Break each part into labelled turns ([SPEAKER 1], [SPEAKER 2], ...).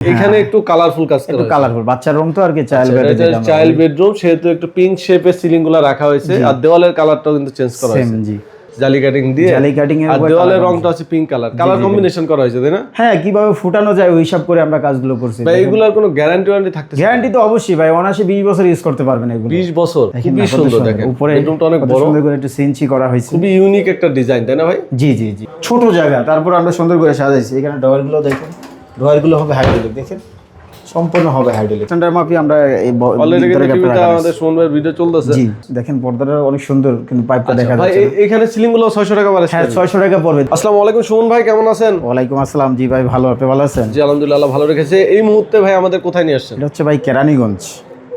[SPEAKER 1] এখানে একটু কালারফুল কাজ করা
[SPEAKER 2] একটু কালারফুল বাচ্চার রুম তো আর কি চাইল্ড
[SPEAKER 1] এটা চাইল্ড বেডরুম সেহেতু একটু পিঙ্ক শেপের সিলিংগুলো রাখা হয়েছে আর দেওয়ালের কালারটাও কিন্তু চেঞ্জ করা হয়েছে।
[SPEAKER 2] জি।
[SPEAKER 1] জালি কাটিং দিয়ে
[SPEAKER 2] জালি কাটিং এর
[SPEAKER 1] দেওয়ালের রংটা হচ্ছে পিঙ্ক কালার কালার কম্বিনেশন করা হয়েছে তাই না?
[SPEAKER 2] হ্যাঁ কীভাবে ফুটানো যায় ওই হিসাব করে আমরা কাজগুলো করছি।
[SPEAKER 1] ভাই এগুলোর কোনো গ্যারান্টি ওয়ারেন্টি থাকতেছে
[SPEAKER 2] গ্যারান্টি তো অবশ্যই ভাই অনায়াসে বিশ বছর ইউজ করতে পারবেন এগুলো।
[SPEAKER 1] 20 বছর খুবই সুন্দর দেখেন।
[SPEAKER 2] উপরে
[SPEAKER 1] বেডরুমটা অনেক বড়।
[SPEAKER 2] সুন্দর করে একটু সেঞ্চি করা হয়েছে।
[SPEAKER 1] খুবই ইউনিক একটা ডিজাইন তাই না ভাই?
[SPEAKER 2] জি জি জি। ছোট জায়গা তারপর আমরা সুন্দর করে সাজাইছি। এখানে ডয়ারগুলো দেখেন। ডয়ারগুলো হবে হাইড্রোলিক দেখেন সম্পূর্ণ হবে হাইড্রোলিক। সেন্টার মাপি আমরা এই
[SPEAKER 1] আমাদের সোনবার ভিডিও চলতেছে।
[SPEAKER 2] জি দেখেন পর্দাটা অনেক সুন্দর কিন্তু পাইপটা দেখা
[SPEAKER 1] ভাই
[SPEAKER 2] যাচ্ছে
[SPEAKER 1] ভাই এখানে সিলিংগুলো 600 টাকা বলে
[SPEAKER 2] হ্যাঁ ছয়শো টাকা পড়বে।
[SPEAKER 1] আসসালামু আলাইকুম সুমন ভাই কেমন আছেন?
[SPEAKER 2] ওয়ালাইকুম আসসালাম। জি ভাই ভালো আপনি ভালো আছেন?
[SPEAKER 1] জি আলহামদুলিল্লাহ ভালো রেখেছে। এই মুহূর্তে ভাই আমাদের কোথায় নিয়ে আসছেন?
[SPEAKER 2] এটা হচ্ছে ভাই কেরানীগঞ্জ।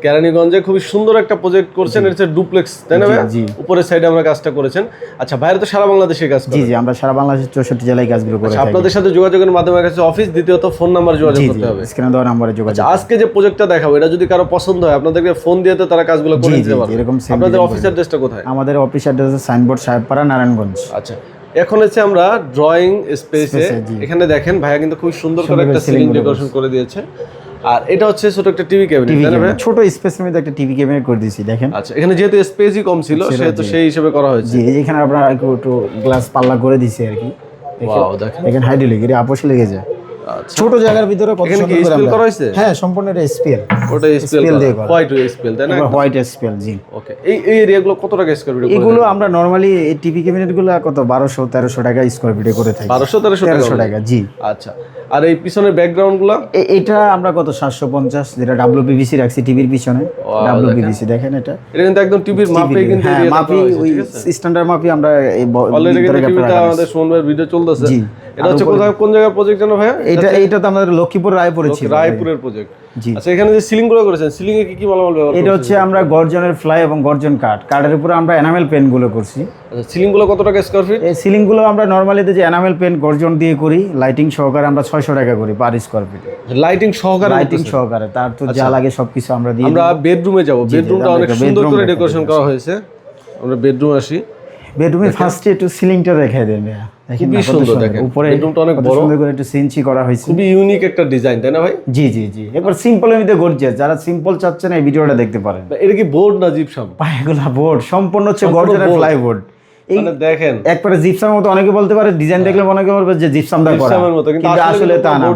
[SPEAKER 1] কেরানীগঞ্জে খুবই সুন্দর একটা প্রজেক্ট করছেন এটা ডুপ্লেক্স তাই না ভাই?
[SPEAKER 2] জি।
[SPEAKER 1] উপরের সাইডে আমরা কাজটা করেছেন। আচ্ছা বাইরে তো সারা বাংলাদেশে কাজ
[SPEAKER 2] জি জি আমরা সারা বাংলাদেশের চৌষট্টি জেলায় কাজগুলো করে
[SPEAKER 1] আচ্ছা, আপনাদের সাথে যোগাযোগের মাধ্যমে কাছে অফিস দ্বিতীয়ত ফোন নাম্বার যোগাযোগ করতে হবে।
[SPEAKER 2] স্ক্রিনে দেওয়া নম্বরে যোগাযোগ
[SPEAKER 1] আচ্ছা আজকে যে প্রজেক্টটা দেখাবো এটা যদি কারও পছন্দ হয় আপনাদেরকে ফোন দিয়ে তো তারা কাজগুলো করে দিতে পারবে।
[SPEAKER 2] এরকম
[SPEAKER 1] আপনাদের অফিস অ্যাড্রেসটা কোথায়?
[SPEAKER 2] আমাদের office address signboard Sahebpara Narayanganj.
[SPEAKER 1] আচ্ছা এখন হচ্ছে আমরা ড্রয়িং স্পেসে এখানে দেখেন ভাইয়া কিন্তু খুব সুন্দর করে একটা সিলিং ডেকোরেশন করে দিয়েছে। আর এটা হচ্ছে ছোট একটা টিভি ক্যাবিনেট
[SPEAKER 2] ছোট স্পেস মধ্যে একটা টিভি ক্যাবিনেট করে দিয়েছি দেখেন।
[SPEAKER 1] আচ্ছা এখানে যেহেতু স্পেসই কম ছিল সেহেতু সেই হিসেবে করা হয়েছে।
[SPEAKER 2] জি এখানে আপনার একটু গ্লাস পাল্লা করে দিছি আর কি।
[SPEAKER 1] দেখেন
[SPEAKER 2] হাইড্রোলিক এটা আপোষ লেগে যায়। ছোট জায়গার ভিতরে কত সুন্দর করে আমরা-
[SPEAKER 1] করা হয়েছে?
[SPEAKER 2] হ্যাঁ সম্পূর্ণ এটা স্পেল
[SPEAKER 1] ওটা
[SPEAKER 2] Spell দিয়ে করা।
[SPEAKER 1] হোয়াইট স্পেল তাই না?
[SPEAKER 2] হোয়াইট স্পেল জি।
[SPEAKER 1] ওকে এই এই এরিয়াগুলো কত টাকা স্কয়ার ফিট
[SPEAKER 2] এগুলো আমরা নর্মালি এই টিভি ক্যাবিনেটগুলো কত? বারোশো তেরোশো টাকা স্কোয়ার ফিটে করে থাকি।
[SPEAKER 1] বারোশো তেরোশো টাকা
[SPEAKER 2] জি।
[SPEAKER 1] আচ্ছা আর এই পিছনের
[SPEAKER 2] ব্যাকগ্রাউন্ডগুলো? এটা আমরা কত? সাতশো পঞ্চাশ যেটা ডব্লিউপিভিসি রাখছি টিভির পিছনে। ডাব্লিউ পিভিসি দেখেন এটা।
[SPEAKER 1] এটা কিন্তু একদম টিভির মাপে কিন্তু
[SPEAKER 2] হ্যাঁ মাপি ওই স্ট্যান্ডার্ড মাপি আমরা
[SPEAKER 1] অলরেডি
[SPEAKER 2] আছে।
[SPEAKER 1] আমাদের সোন ভাইয়ের ভিডিও চলতেছে।
[SPEAKER 2] জি।
[SPEAKER 1] এটা হচ্ছে কোথায় কোন জায়গার প্রজেক্ট জানো ভাইয়া?
[SPEAKER 2] এটা এইটা তো আমাদের লক্ষ্মীপুর রায়পুরে ছিল
[SPEAKER 1] রায়পুরের প্রজেক্ট
[SPEAKER 2] জি।
[SPEAKER 1] আচ্ছা এখানে যে সিলিংগুলো করেছেন সিলিং এ কি কি মালামাল ব্যবহার
[SPEAKER 2] এটা হচ্ছে আমরা গর্জনের ফ্লাই এবং গর্জন কাঠ। কাঠের উপরে আমরা এনামেল পেনগুলো করছি।
[SPEAKER 1] আচ্ছা সিলিংগুলো কত টাকা স্কয়ার ফিট
[SPEAKER 2] এই সিলিংগুলো আমরা নর্মালি যে এনামেল পেন গর্জন দিয়ে করি লাইটিং সহকারে আমরা ছয়শো টাকা করি পার স্কোয়ার ফিটে
[SPEAKER 1] লাইটিং সহকারে
[SPEAKER 2] লাইটিং সহকারে তার তো যা লাগে সবকিছু আমরা দিয়ে
[SPEAKER 1] আমরা বেডরুমে যাব। বেডরুমটা অনেক সুন্দর করে ডেকোরেশন করা হয়েছে। আমরা বেডরুম আসি।
[SPEAKER 2] বেডরুমে ফার্স্টে একটু সিলিংটা দেখাই দেন ভাইয়া।
[SPEAKER 1] খুবই সুন্দর দেখেন।
[SPEAKER 2] উপরে
[SPEAKER 1] bedroomটা অনেক বড়।
[SPEAKER 2] সুন্দর করে একটু সেঞ্চি করা হয়েছে।
[SPEAKER 1] খুবই ইউনিক একটা ডিজাইন তাই না ভাই?
[SPEAKER 2] জি জি জি। এবার সিম্পলের মধ্যে গর্জিয়াস যারা সিম্পল চাচ্ছেন এই ভিডিওটা দেখতে পারেন।
[SPEAKER 1] এটা কি বোর্ড না জিপসাম
[SPEAKER 2] পায়েগুলা বোর্ড সম্পূর্ণ হচ্ছে ফ্লাই বোর্ড
[SPEAKER 1] দেখেন।
[SPEAKER 2] একবারে জিপসামের মতো অনেকে বলতে পারে ডিজাইন দেখলে মনে করবে যে জিপসাম দা করা।
[SPEAKER 1] জিপসামের মতো, কিন্তু
[SPEAKER 2] কিন্তু
[SPEAKER 1] আসলে
[SPEAKER 2] তা না।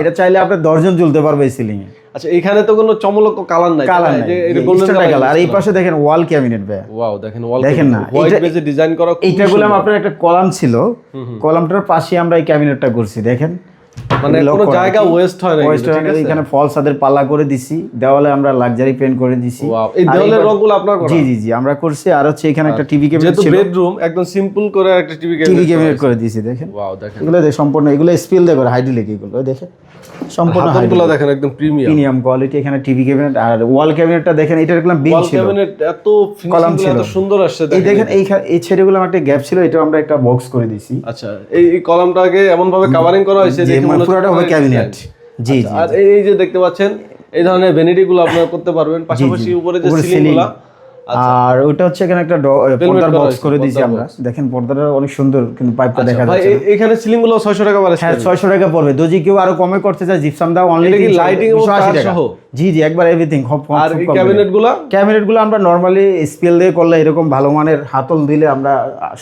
[SPEAKER 2] এটা চাইলে আপনি ঝুলতে পারবে এই সিলিং এ
[SPEAKER 1] আচ্ছা এখানে তো কোনো চমলক কালার নাই
[SPEAKER 2] কালার নাই। স্ট্যান্ডার্ড কালার আর এই পাশে দেখেন ওয়াল ক্যাবিনেট ভাই
[SPEAKER 1] ওয়াও দেখেন ওয়াল
[SPEAKER 2] দেখেন না,
[SPEAKER 1] হোয়াইট বেজে ডিজাইন করা
[SPEAKER 2] গুলাম আপনার একটা কলাম ছিল কলামটার পাশে আমরা এই ক্যাবিনেটটা করছি দেখেন।
[SPEAKER 1] মানে কোনো জায়গা ওয়েস্ট হয় না
[SPEAKER 2] End এ
[SPEAKER 1] আছে?
[SPEAKER 2] এখানে ফল সাদের পাল্লা করে দিছি দেওয়ালে আমরা লাক্সারি করে দিছি।
[SPEAKER 1] এই দেওয়ালের রংগুলো আপনার করা?
[SPEAKER 2] জি জি জি আমরা করছি আর হচ্ছে এখানে একটা টিভি ক্যাবিনেট
[SPEAKER 1] যেহেতু
[SPEAKER 2] ছিল।
[SPEAKER 1] বেডরুম একদম সিম্পল করে একটা টিভি
[SPEAKER 2] টিভি
[SPEAKER 1] ক্যাবিনেট
[SPEAKER 2] ক্যাবিনেট করে দিছি দেখেন।
[SPEAKER 1] ওয়াও দেখেন।
[SPEAKER 2] এগুলো সম্পূর্ণ এগুলো স্পিল দিয়ে করে হাইড্রোলিক এগুলো দেখেন। সম্পূর্ণ
[SPEAKER 1] দেখেন একদম প্রিমিয়াম
[SPEAKER 2] প্রিমিয়াম কোয়ালিটি এখানে টিভি ক্যাবিনেট আর ওয়াল ক্যাবিনেটটা দেখেন এটা বিম
[SPEAKER 1] ওয়াল
[SPEAKER 2] ছিল।
[SPEAKER 1] ক্যাবিনেট এত
[SPEAKER 2] কলাম
[SPEAKER 1] ফিনিশিং
[SPEAKER 2] ছিল।
[SPEAKER 1] এত সুন্দর আসছে
[SPEAKER 2] এই
[SPEAKER 1] দেখেন।
[SPEAKER 2] এই এই ছেড়েগুলো একটা গ্যাপ ছিল এটা আমরা একটা বক্স করে দিছি।
[SPEAKER 1] আচ্ছা এই কলামটাকে এমন ভাবে কাভারিং করা হয়েছে মনে
[SPEAKER 2] পুরোটা হবে ক্যাবিনেট। জি জি
[SPEAKER 1] আচ্ছা, আর এই যে দেখতে পাচ্ছেন এই ধরনের আপনারা করতে পারবেন পাশাপাশি উপরে যে
[SPEAKER 2] উপরে
[SPEAKER 1] সিলিং
[SPEAKER 2] ceiling।
[SPEAKER 1] গুলা
[SPEAKER 2] আর ওটা হচ্ছে এখানে একটা পর্দার বক্স করে দিয়েছি আমরা। দেখেন পর্দাটা অনেক সুন্দর কিন্তু পাইপটা দেখা
[SPEAKER 1] ভাই
[SPEAKER 2] যাচ্ছে
[SPEAKER 1] এখানে সিলিংগুলো 600 টাকা পড়ে
[SPEAKER 2] হ্যাঁ ছয়শো টাকা পড়বে। যদি কেউ আরও কমে করতে চায় জিপসাম দাও অনলি
[SPEAKER 1] লাইটিং সহ?
[SPEAKER 2] জি জি একবার এভরিথিং
[SPEAKER 1] আর এই
[SPEAKER 2] ক্যাবিনেটগুলা ক্যাবিনেটগুলো আমরা নর্মালি স্পেল দিয়ে করলে এরকম ভালো মানের হাতল দিলে আমরা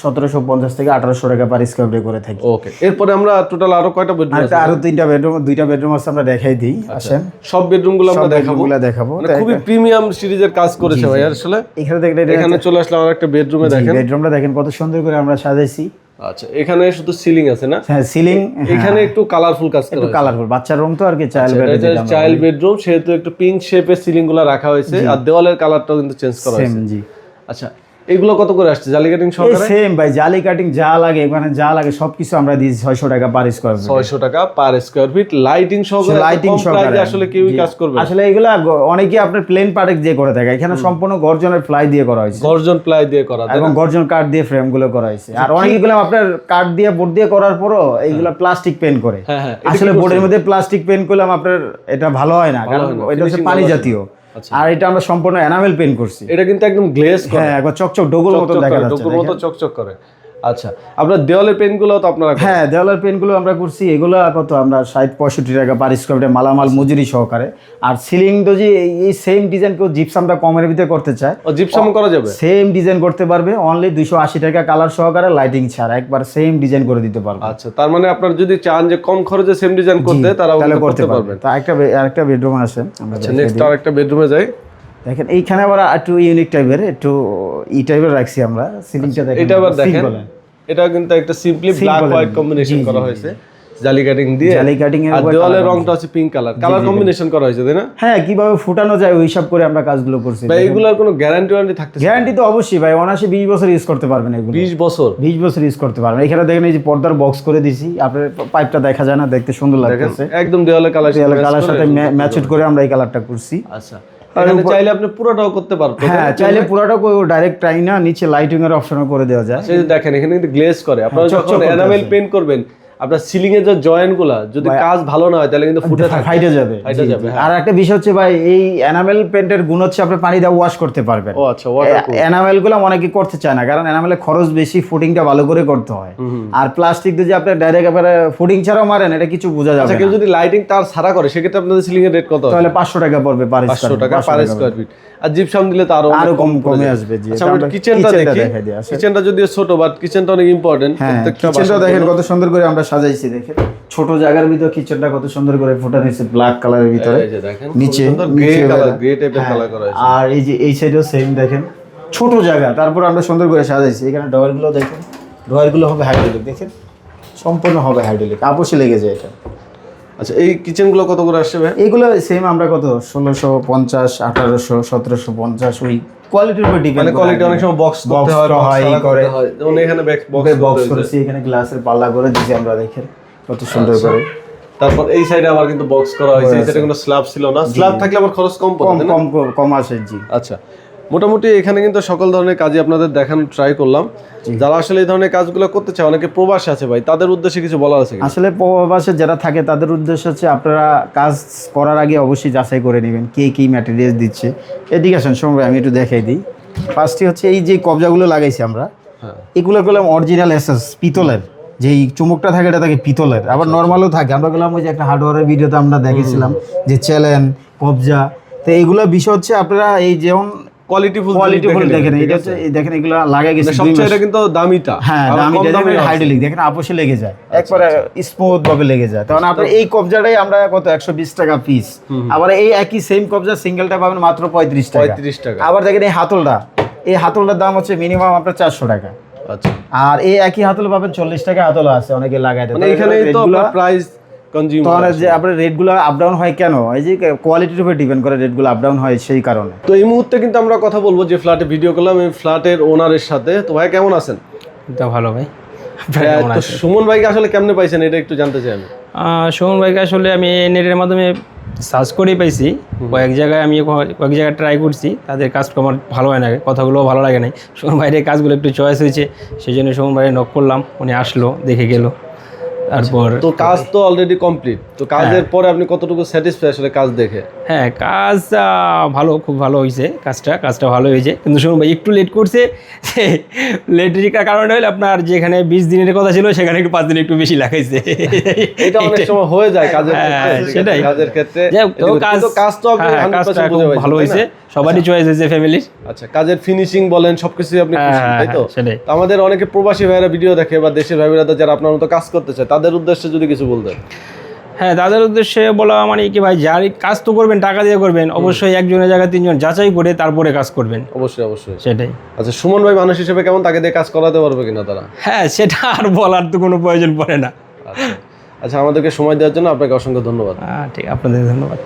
[SPEAKER 2] সতেরোশো পঞ্চাশ থেকে আঠারোশো টাকা পার স্কোয়ার ফিট করে থাকি।
[SPEAKER 1] ওকে এরপরে আমরা টোটাল আরও কয়টা বেডরুম
[SPEAKER 2] আর একটা আরও তিনটা বেডরুম দুইটা বেডরুম আছে আমরা দেখাই দিই আসেন।
[SPEAKER 1] সব বেডরুমগুলো আমরা দেখাবো।
[SPEAKER 2] বেডরুমগুলো দেখাবো।
[SPEAKER 1] মানে খুবই প্রিমিয়াম সিরিজের কাজ করেছে ভাই আসলে।
[SPEAKER 2] এখানে দেখলে
[SPEAKER 1] এখানে চলে আসলাম আর একটা বেডরুমে দেখেন।
[SPEAKER 2] বেডরুমটা দেখেন কত সুন্দর করে আমরা সাজাইছি।
[SPEAKER 1] আচ্ছা এখানে শুধু সিলিং আছে না?
[SPEAKER 2] হ্যাঁ সিলিং
[SPEAKER 1] এখানে একটু কালারফুল কাজ করা
[SPEAKER 2] একটু কালারফুল বাচ্চার রুম তো আর কি চাইল্ড
[SPEAKER 1] এটা চাইল্ড বেডরুম সেহেতু একটু পিঙ্ক শেপের সিলিংগুলো রাখা হয়েছে আর দেওয়ালের কালারটাও কিন্তু চেঞ্জ করা হয়েছে।
[SPEAKER 2] জি।
[SPEAKER 1] আচ্ছা এগুলো কত করে আসছে? জালি কাটিং সহকারে?
[SPEAKER 2] সেম ভাই জালি কাটিং যা লাগে মানে যা লাগে সবকিছু আমরা দিয়েছি ছয়শো টাকা পার স্কোয়ার ফিট
[SPEAKER 1] ছয়শো টাকা পার স্কোয়ার ফিট লাইটিং সহকারে
[SPEAKER 2] লাইটিং সহকারে।
[SPEAKER 1] আসলে কেউই কাজ করবে
[SPEAKER 2] আসলে এগুলা গ- অনেকে আপনার প্লেন পার্টেক দিয়ে করে থাকে। এখানে সম্পূর্ণ গর্জনের ফ্লাই দিয়ে করা হয়েছে।
[SPEAKER 1] গর্জন প্লাই দিয়ে করা
[SPEAKER 2] এবং গর্জন কাঠ দিয়ে ফ্রেমগুলো করা হয়েছে। আর অনেকগুলো আপনার কাঠ দিয়ে বোর্ড দিয়ে করার পরও এইগুলা প্লাস্টিক পেন্ট করে।
[SPEAKER 1] হ্যাঁ হ্যাঁ
[SPEAKER 2] আসলে বোর্ডের মধ্যে প্লাস্টিক পেন্ট করলাম আপনার এটা ভালো হয় না। কারণ এটা হচ্ছে পানি জাতীয়। আর এটা আমরা সম্পূর্ণ এনামেল পেন্ট করছি।
[SPEAKER 1] এটা কিন্তু একদম গ্লেস করা।
[SPEAKER 2] হ্যাঁ একবার চকচক ডগল মতো দেখা যাচ্ছে
[SPEAKER 1] ডগল মতো চকচক করে। আচ্ছা আপনার দেওয়ালের পেনগুলো তো আপনারা
[SPEAKER 2] হ্যাঁ দেওয়ালের পেনগুলো আমরা করছি। এগুলো কত? আমরা ষাট পঁয়ষট্টি টাকা পার স্কোয়ার ফিটে মালামাল মজুরি সহকারে। আর সিলিং তো যে এই- সেম ডিজাইন কেউ জিপসামটা কমের ভিতরে করতে চায়।
[SPEAKER 1] ও জিপসাম করা যাবে?
[SPEAKER 2] সেম ডিজাইন করতে পারবে অনলি দুইশো আশি টাকা কালার সহকারে লাইটিং ছাড়া একবার সেম ডিজাইন করে দিতে পারবে।
[SPEAKER 1] আচ্ছা তার মানে আপনার যদি চান যে কম খরচে সেম ডিজাইন করতে তারা
[SPEAKER 2] তাহলে করতে
[SPEAKER 1] পারবে।
[SPEAKER 2] তা একটা আরেকটা বেডরুম আছে আমরা
[SPEAKER 1] আচ্ছা নেক্সট। আর একটা বেডরুমে যাই।
[SPEAKER 2] দেখেন এইখানে আবার একটু ইউনিক টাইপের একটু ই টাইপের রাখছি আমরা। সিলিংটা দেখেন
[SPEAKER 1] এটা আবার দেখেন। এটা কিন্তু একটা সিম্পলি ব্ল্যাক হোয়াইট কম্বিনেশন করা হয়েছে। জালি কাটিং দিয়ে
[SPEAKER 2] জালি কাটিং এর
[SPEAKER 1] আর
[SPEAKER 2] উপর
[SPEAKER 1] দেওয়ালের রংটা আছে পিঙ্ক কালার কালার কম্বিনেশন করা হয়েছে তাই না?
[SPEAKER 2] হ্যাঁ কীভাবে ফুটানো যায় ওই হিসাব করে আমরা কাজগুলো করছি।
[SPEAKER 1] ভাই এগুলোর কোনো গ্যারান্টি ওয়ারেন্টি থাকতেছে
[SPEAKER 2] গ্যারান্টি তো অবশ্যই ভাই অনায়াসে বিশ বছর ইউজ করতে পারবেন এগুলো।
[SPEAKER 1] 20 বছর?
[SPEAKER 2] বিশ বছর ইউজ করতে পারবেন। এখানে দেখেন এই যে পর্দার বক্স করে দিছি। আপনার পাইপটা দেখা যায় না দেখতে সুন্দর লাগতেছে।
[SPEAKER 1] একদম দেওয়ালের কালার
[SPEAKER 2] কালার সাথে ম্যাচড করে আমরা এই কালারটা করছি।
[SPEAKER 1] আচ্ছা। চাইলে আপনি পুরোটাও করতে পারবেন।
[SPEAKER 2] হ্যাঁ চাইলে পুরোটা ডাইরেক্ট টাই না নিচে লাইটিং এর অপশনও করে দেওয়া যায়।
[SPEAKER 1] দেখেন এখানে কিন্তু গ্লেজ করে। আপনারা
[SPEAKER 2] হ্যাঁ,
[SPEAKER 1] যখন এনামেল পেইন্ট করবেন আপনার সিলিং এর যে যদি কাজ ভালো না হয় তাহলে কিন্তু ফুটে
[SPEAKER 2] ফাইটে যাবে।
[SPEAKER 1] ফাইটে যাবে,
[SPEAKER 2] আর একটা বিষয় হচ্ছে ভাই এই এনামেল পেন্টের গুণ হচ্ছে আপনি পানি দিয়ে ওয়াশ করতে পারবেন।
[SPEAKER 1] ও আচ্ছা
[SPEAKER 2] এনামেলগুলো অনেকে করতে চায় না কারণ খরচ বেশি ফুটিংটা ভালো করে করতে হয়। আর প্লাস্টিক দিয়ে যে আপনি ডাইরেক্ট এবারে ফুটিং ছাড়াও মারেন এটা কিছু বোঝা যাবে
[SPEAKER 1] আচ্ছা। কেউ যদি লাইটিং তার ছাড়া করে সেক্ষেত্রে আপনাদের সিলিং এর রেট কত
[SPEAKER 2] তাহলে পাঁচশো টাকা পড়বে পার
[SPEAKER 1] পাঁচশো টাকা পার স্কোয়ার ফিট আর জিপসাম দিলে তো
[SPEAKER 2] আরও
[SPEAKER 1] আরও
[SPEAKER 2] কম কমে। আসবে জি।
[SPEAKER 1] আচ্ছা আমরা কিচেনটা দেখি। কিচেনটা যদিও ছোট বাট কিচেনটা অনেক ইম্পর্টেন্ট
[SPEAKER 2] হ্যাঁ কিচেনটা দেখেন কত সুন্দর করে আমরা সাজাইছি দেখেন। ছোট জায়গার ভিতর কিচেনটা কত সুন্দর করে ফোটা হয়েছে ব্ল্যাক কালারের ভিতরে।
[SPEAKER 1] এই যে
[SPEAKER 2] নিচে হ্যাঁ, আর এই যে এই সাইডেও সেম দেখেন। ছোট জায়গা তারপর আমরা সুন্দর করে সাজাইছি। এখানে ডয়ারগুলো দেখেন ডয়ারগুলো হবে হাইড্রোলিক দেখেন? সম্পূর্ণ হবে হাইড্রোলিক আপসে লেগে যায় এটা।
[SPEAKER 1] আচ্ছা এই কিচেনগুলো কত করে আসছে ভাই?
[SPEAKER 2] এইগুলো সেম আমরা কত? ষোলোশো পঞ্চাশ আঠারোশো সতেরোশো পঞ্চাশ ওই কোয়ালিটির উপর ডিপেন্ড
[SPEAKER 1] মানে কোয়ালিটি অনেক সময় বক্স করতে হয়
[SPEAKER 2] করা।
[SPEAKER 1] যেমন এখানে বক্স
[SPEAKER 2] বক্স করেছি এখানে গ্লাসের পাল্লা করে দিয়েছি আমরা দেখেন। কত সুন্দর
[SPEAKER 1] আচ্ছা।
[SPEAKER 2] করে।
[SPEAKER 1] তারপর এই সাইডে আবার কিন্তু বক্স করা হয়েছে এই সাইডে কোনো স্ল্যাব ছিল না? স্ল্যাব থাকলে আবার খরচ কম পড়ে
[SPEAKER 2] কম
[SPEAKER 1] না?
[SPEAKER 2] কম কম আসে জি।
[SPEAKER 1] আচ্ছা। মোটামুটি এখানে কিন্তু সকল ধরনের কাজই আপনাদের দেখানোর ট্রাই করলাম। যারা আসলে এই ধরনের কাজগুলো করতে চায় অনেকে প্রবাসে আছে ভাই তাদের উদ্দেশ্যে কিছু বলার আছে
[SPEAKER 2] আসলে প্রবাসে যারা থাকে তাদের উদ্দেশ্য হচ্ছে আপনারা কাজ করার আগে অবশ্যই যাচাই করে নেবেন কে কী ম্যাটেরিয়াল দিচ্ছে। এদিকে আসেন সময় আমি একটু দেখাই দিই। ফার্স্টে হচ্ছে এই যে কবজাগুলো লাগাইছি আমরা
[SPEAKER 1] হ্যাঁ।
[SPEAKER 2] এগুলো করলাম অরিজিনাল এসেস পিতলের। যে এই চুমুকটা থাকে এটা থাকে পিতলের। আবার নর্মালও থাকে। আমরা গেলাম ওই যে একটা হার্ডওয়ারের ভিডিওতে আমরা দেখেছিলাম যে চ্যালেন কবজা। তো এইগুলো বিষয় হচ্ছে আপনারা এই যেমন
[SPEAKER 1] কোয়ালিটি ফুল
[SPEAKER 2] কোয়ালিটি ফুল দেখেন এটা হচ্ছে দেখেন এগুলো লাগাই গেছে
[SPEAKER 1] সবচেয়ে এটা কিন্তু দামিটা
[SPEAKER 2] হ্যাঁ। হাইড্রোলিক। দেখেন আপোষে লেগে যায়।
[SPEAKER 1] আচ্ছা,
[SPEAKER 2] একবারে স্মুথ ভাবে লেগে যায়। তখন আপনার এই কবজাটাই আমরা কত একশো বিশ টাকা পিস আবার এই একই সেম কবজা সিঙ্গেলটা পাবেন মাত্র পঁয়ত্রিশ টাকা।
[SPEAKER 1] পঁয়ত্রিশ টাকা।
[SPEAKER 2] আবার দেখেন এই হাতলটা। এই হাতলটার দাম হচ্ছে মিনিমাম আপনার চারশো টাকা।
[SPEAKER 1] আচ্ছা।
[SPEAKER 2] আর এই একই হাতল পাবেন চল্লিশ টাকা হাতল আছে অনেকে লাগাই দেয়।
[SPEAKER 1] মানে তো প্রাইস
[SPEAKER 2] তখন যে আপনার রেটগুলো আপ ডাউন হয় কেন? এই যে কোয়ালিটির উপর ডিপেন্ড করে রেটগুলো আপ ডাউন হয় সেই কারণে।
[SPEAKER 1] তো এই মুহূর্তে কিন্তু আমরা কথা বলব যে ফ্ল্যাটে ভিডিও করলাম এই ফ্ল্যাটের ওনারের সাথে। তো ভাই কেমন আছেন?
[SPEAKER 3] তা ভালো ভাই।
[SPEAKER 1] হ্যাঁ, তো সুমন ভাইকে আসলে কেমনে পাইছেন এটা একটু জানতে চাই আমি।
[SPEAKER 3] সুমন ভাইকে আসলে আমি নেটের মাধ্যমে সার্চ করেই পাইছি। কয়েক জায়গায় আমি কয়েক জায়গায় ট্রাই করছি। তাদের কাজটা আমার ভালো হয় না কথাগুলোও ভালো লাগে নাই। সুমন ভাইয়ের কাজগুলো একটু চয়েস হয়েছে সেই জন্য সুমন ভাইয়ের নক করলাম। উনি আসলো দেখে গেল। তারপর
[SPEAKER 1] তো কাজ তো অলরেডি কমপ্লিট তো কাজের পরে আপনি কতটুকু স্যাটিসফাই আসলে কাজ দেখে?
[SPEAKER 3] হ্যাঁ কাজ ভালো খুব ভালো হয়েছে কাজটা কাজটা ভালো হয়েছে। কিন্তু সুমন ভাই একটু লেট করছে। লেট কারণে হলে আপনার যেখানে বিশ দিনের কথা ছিল সেখানে একটু পাঁচ দিন একটু বেশি লাগাইছে।
[SPEAKER 1] এটা অনেক সময় হয়ে যায় কাজের
[SPEAKER 3] হ্যাঁ, সেটাই।
[SPEAKER 1] কাজের ক্ষেত্রে।
[SPEAKER 3] কাজ
[SPEAKER 1] কাজ তো
[SPEAKER 3] হ্যাঁ,
[SPEAKER 1] 100%
[SPEAKER 3] কাজটা খুব
[SPEAKER 1] বুঝে পাইছেন,
[SPEAKER 3] ভালো হয়েছে। সবারই চয়েস হয়েছে ফ্যামিলির
[SPEAKER 1] আচ্ছা কাজের ফিনিশিং বলেন সবকিছু আপনি
[SPEAKER 3] হ্যাঁ,
[SPEAKER 1] তাই তো?
[SPEAKER 3] হ্যাঁ,
[SPEAKER 1] তো আমাদের অনেকে প্রবাসী ভাইরা ভিডিও দেখে বা দেশের ভাইরা যারা আপনার মতো কাজ করতে চায় তাদের উদ্দেশ্যে যদি কিছু বলতেন।
[SPEAKER 3] হ্যাঁ তাদের উদ্দেশ্যে বলা মানে কি ভাই যার কাজ তো করবেন টাকা দিয়ে করবেন অবশ্যই একজনের জায়গায় তিনজন যাচাই করে তারপরে কাজ করবেন।
[SPEAKER 1] অবশ্যই অবশ্যই।
[SPEAKER 3] সেটাই।
[SPEAKER 1] আচ্ছা সুমন ভাই মানুষ হিসেবে কেমন তাকে দিয়ে কাজ করাতে পারবে কিনা তারা?
[SPEAKER 3] হ্যাঁ সেটা আর বলার তো কোনো প্রয়োজন পড়ে না।
[SPEAKER 1] আচ্ছা আচ্ছা আমাদেরকে সময় দেওয়ার জন্য আপনাকে অসংখ্য ধন্যবাদ।
[SPEAKER 3] হ্যাঁ ঠিক আপনাদের ধন্যবাদ।